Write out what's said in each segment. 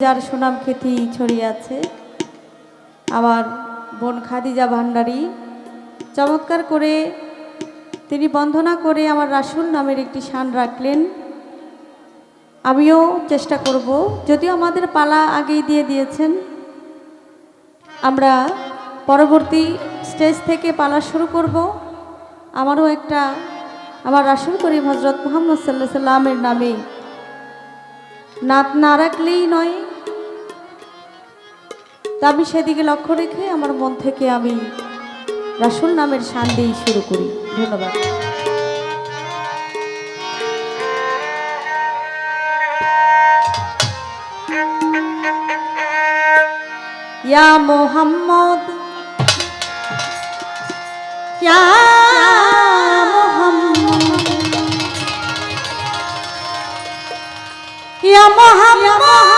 যার সুনাম খ্যাতি ছড়িয়ে আছে। আমার বোন খাদিজা ভান্ডারী, চমৎকার করে তিনি বন্ধনা করে আমার রাসুল নামের একটি শান রাখলেন। আমিও চেষ্টা করব, যদিও আমাদের পালা আগেই দিয়ে দিয়েছেন। আমরা পরবর্তী স্টেজ থেকে পালা শুরু করব। আমারও একটা, আমার রাসুল করিম হজরত মোহাম্মদ সাল্লাহ সাল্লামের নামে নাত না রাখলেই নয় তা আমি সেদিকে লক্ষ্য রেখে আমার মন থেকে আমি রাসুল নামের শান দিয়েই শুরু করি। ধন্যবাদ। ইয়া মোহাম্মদ ইয়া মোহাম্মদ ইয়া মোহাম্মদ।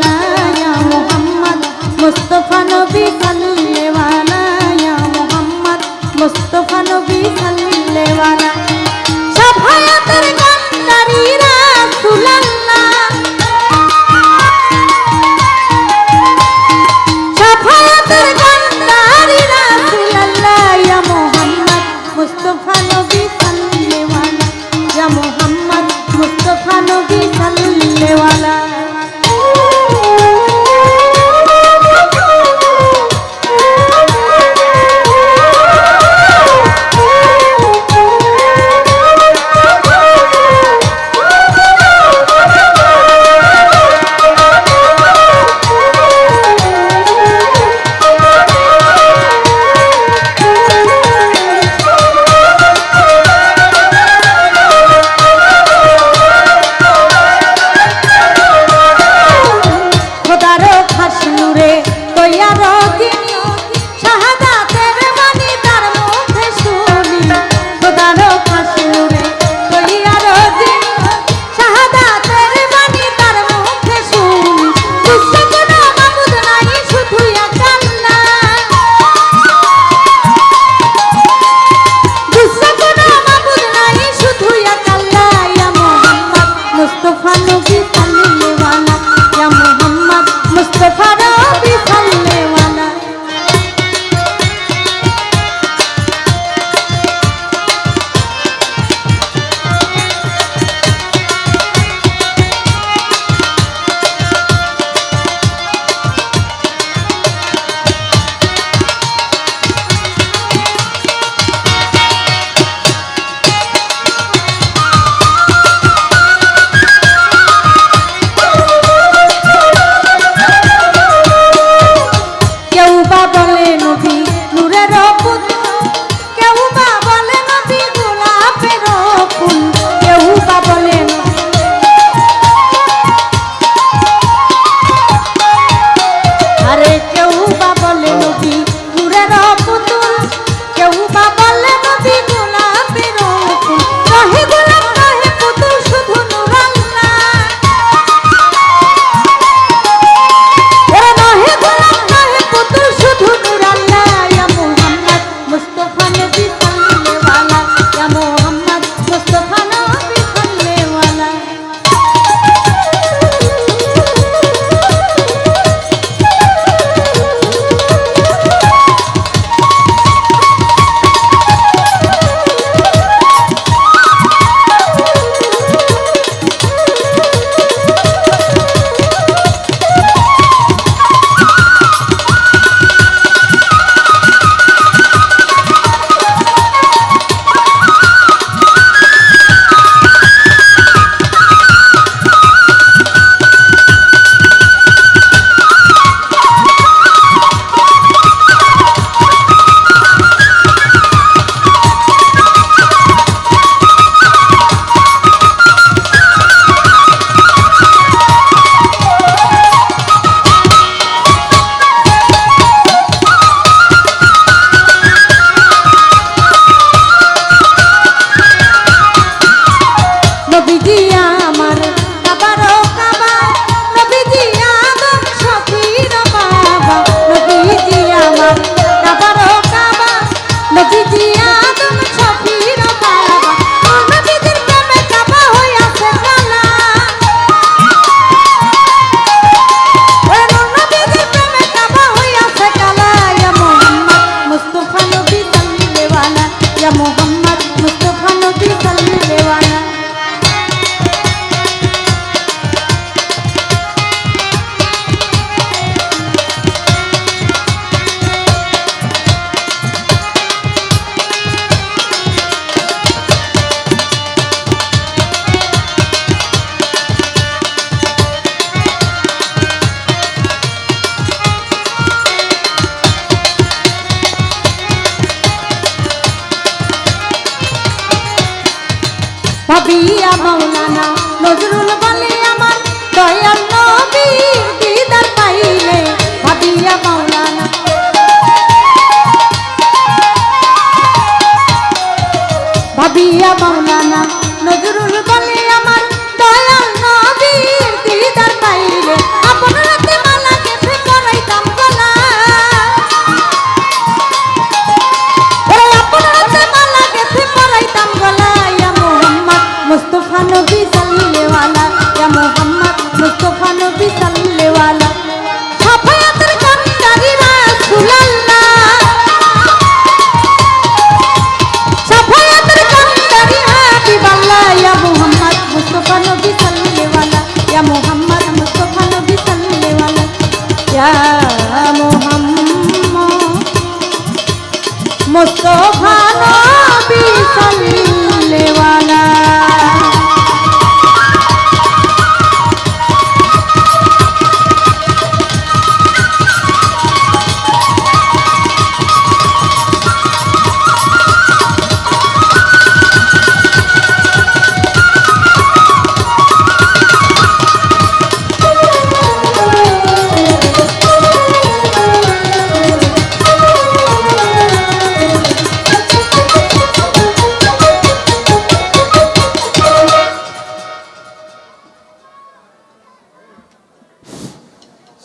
dicen y me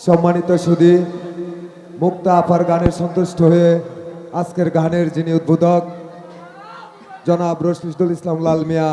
সম্মানিত সুদী মুক্তা আফার গানের সন্তুষ্ট হয়ে আজকের গানের যিনি উদ্বোধক, জনাব রশিদুল ইসলাম লাল মিয়া